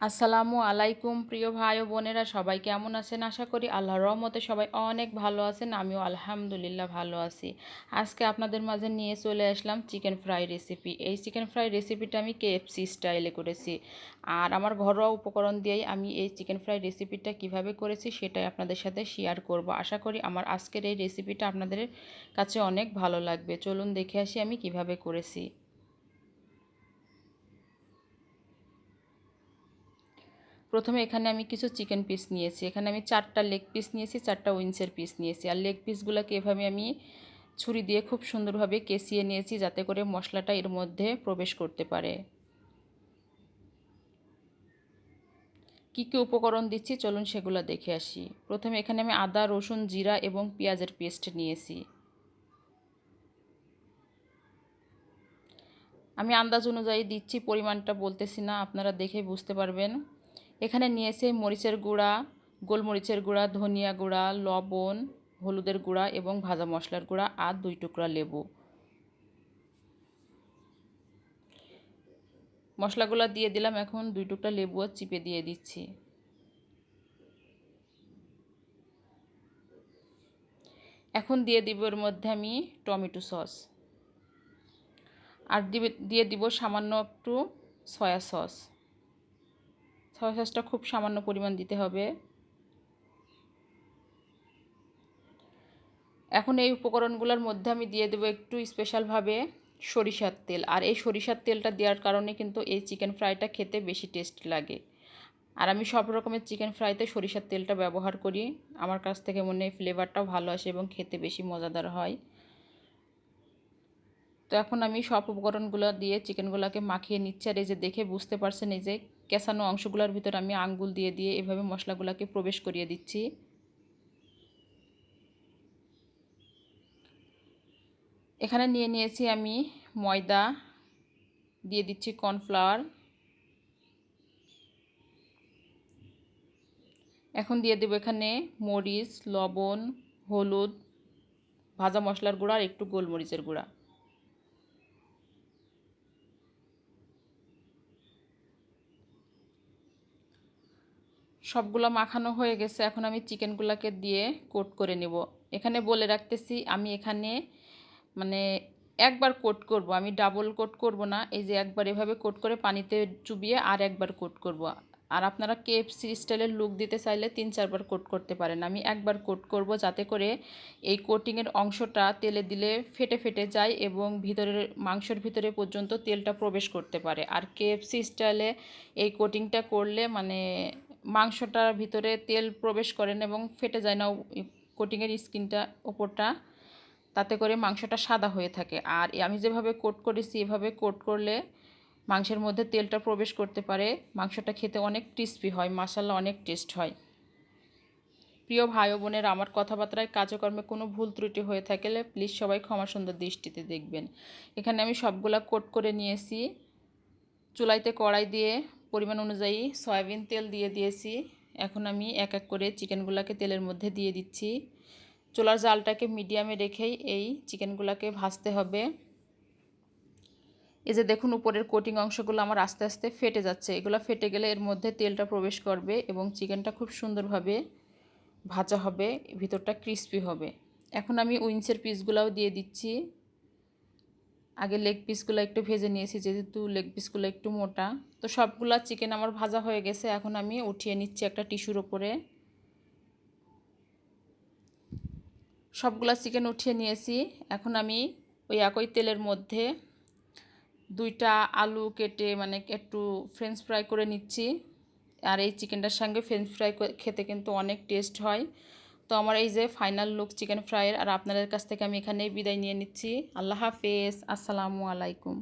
আসসালামু আলাইকুম, প্রিয় ভাই ও বোনেরা, সবাই কেমন আছেন? আশা করি আল্লাহর রহমতে সবাই অনেক ভালো আছেন, আমিও আলহামদুলিল্লাহ ভালো আছি। আজকে আপনাদের মাঝে নিয়ে চলে আসলাম চিকেন ফ্রাই রেসিপি। এই চিকেন ফ্রাই রেসিপিটা আমি কেএফসি স্টাইলে করেছি। আর আমার ঘরোয়া উপকরণ দিয়েই আমি এই চিকেন ফ্রাই রেসিপিটা কীভাবে করেছি সেটাই আপনাদের সাথে শেয়ার করব। আশা করি আমার আজকের এই রেসিপিটা আপনাদের কাছে অনেক ভালো লাগবে। চলুন দেখে আসি আমি কীভাবে করেছি। প্রথমে এখানে আমি কিছু চিকেন পিস নিয়েছি। এখানে আমি চারটা লেগ পিস নিয়েছি, চারটা উইন্সের পিস নিয়েছি। আর লেগ পিসগুলোকে এভাবে আমি ছুরি দিয়ে খুব সুন্দরভাবে কেসিয়ে নিয়েছি যাতে করে মশলাটা এর মধ্যে প্রবেশ করতে পারে। কী কী উপকরণ দিচ্ছি চলুন সেগুলো দেখে আসি। প্রথমে এখানে আমি আদা, রসুন, জিরা এবং পেঁয়াজের পেস্ট নিয়েছি। আমি আন্দাজ অনুযায়ী দিচ্ছি, পরিমাণটা বলতেছি না, আপনারা দেখে বুঝতে পারবেন। এখানে নিয়েছে মরিচের গুঁড়া, গোলমরিচের গুঁড়া, ধনিয়া গুঁড়া, লবণ, হলুদের গুঁড়া এবং ভাজা মশলার গুঁড়া আর দুই টুকরা লেবু। মশলাগুলো দিয়ে দিলাম, এখন দুই টুকরা লেবুও চিপে দিয়ে দিচ্ছি। এখন দিয়ে দিব এর মধ্যে আমি টমেটো সস। আর দিয়ে দিব সামান্য একটু সয়া সস। সয়া সসটা খুব সামান্য পরিমাণ দিতে হবে। এখন এই উপকরণগুলোর মধ্যে আমি দিয়ে দেবো একটু স্পেশালভাবে সরিষার তেল। আর এই সরিষার তেলটা দেওয়ার কারণে কিন্তু এই চিকেন ফ্রাইটা খেতে বেশি টেস্ট লাগে। আর আমি সব রকমের চিকেন ফ্রাইতে সরিষার তেলটা ব্যবহার করি। আমার কাছ থেকে মনে হয় ফ্লেভারটাও ভালো আসে এবং খেতে বেশি মজাদার হয়। তো এখন আমি সব উপকরণগুলো দিয়ে চিকেনগুলোকে মাখিয়ে নিচ্ছি। আর এই যে দেখে বুঝতে পারছেন এই যে কেঁচানো অংশগুলোর ভিতর আমি আঙ্গুল দিয়ে দিয়ে এভাবে মশলাগুলোকে প্রবেশ করিয়ে দিচ্ছি। এখানে নিয়ে নিয়েছি আমি ময়দা, দিয়ে দিচ্ছি কর্নফ্লাওয়ার। এখন দিয়ে দেবো এখানে মরিচ, লবণ, হলুদ, ভাজা মশলার গুঁড়া আর একটু গোলমরিচের গুঁড়া। সবগুলো মাখানো হয়ে গেছে, এখন আমি চিকেনগুলোকে দিয়ে কোট করে নেব। এখানে বলে রাখতেছি, আমি এখানে মানে একবার কোট করব, আমি ডাবল কোট করব না, এই যে একবার এভাবে কোট করে পানিতে চুবিয়ে আর একবার কোট করব। আর আপনারা কেএফসি স্টাইলের লুক দিতে চাইলে তিন চারবার কোট করতে পারেন। আমি একবার কোট করব যাতে করে এই কোটিংয়ের অংশটা তেলে দিলে ফেটে ফেটে যায় এবং ভিতরের মাংসের ভিতরে পর্যন্ত তেলটা প্রবেশ করতে পারে। আর কেএফসি স্টাইলে এই কোটিংটা করলে মানে মাংসটার ভিতরে তেল প্রবেশ করেন এবং ফেটে যায় না কোটিংয়ের স্কিনটা, ওপরটা। তাতে করে মাংসটা সাদা হয়ে থাকে। আর আমি যেভাবে কোট করেছি, এভাবে কোট করলে মাংসের মধ্যে তেলটা প্রবেশ করতে পারে। মাংসটা খেতে অনেক ক্রিস্পি হয় মাসাল্লা অনেক টেস্ট হয়। প্রিয় ভাই বোনের, আমার কথাবার্তায় কাজকর্মে কোনো ভুল ত্রুটি হয়ে থাকলে প্লিজ সবাই ক্ষমা সুন্দর দৃষ্টিতে দেখবেন। এখানে আমি সবগুলা কোট করে নিয়েছি। চুলাইতে কড়াই দিয়ে পরিমাণ অনুযায়ী সয়াবিন তেল দিয়ে দিয়েছি। এখন আমি এক এক করে চিকেনগুলোকে তেলের মধ্যে দিয়ে দিচ্ছি। চোলার জালটাকে মিডিয়ামে রেখেই এই চিকেনগুলোকে ভাজতে হবে। এই যে দেখুন, উপরের কোটিং অংশগুলো আমার আস্তে আস্তে ফেটে যাচ্ছে। এগুলো ফেটে গেলে এর মধ্যে তেলটা প্রবেশ করবে এবং চিকেনটা খুব সুন্দরভাবে ভাজা হবে, ভিতরটা ক্রিস্পি হবে। এখন আমি উইন্সের পিসগুলোও দিয়ে দিচ্ছি। আগে লেগ পিসগুলো একটু ভেজে নিয়েছি, যেহেতু লেগ পিসগুলো একটু মোটা। তো সবগুলা চিকেন আমার ভাজা হয়ে গেছে, এখন আমি উঠিয়ে নিচ্ছি একটা টিস্যুর ওপরে সবগুলা চিকেন উঠিয়ে নিয়েছি। এখন আমি ওই একই তেলের মধ্যে দুইটা আলু কেটে মানে একটু ফ্রেঞ্চ ফ্রাই করে নিচ্ছি। আর এই চিকেনটার সঙ্গে ফ্রেঞ্চ ফ্রাই খেতে কিন্তু অনেক টেস্ট হয়। তো আমার এই যে ফাইনাল লুক চিকেন ফ্রাইয়ের আর আপনাদের কাছ থেকে আমি এখানে বিদায় নিয়ে নিচ্ছি। আল্লাহ হাফেজ। আসসালামু আলাইকুম।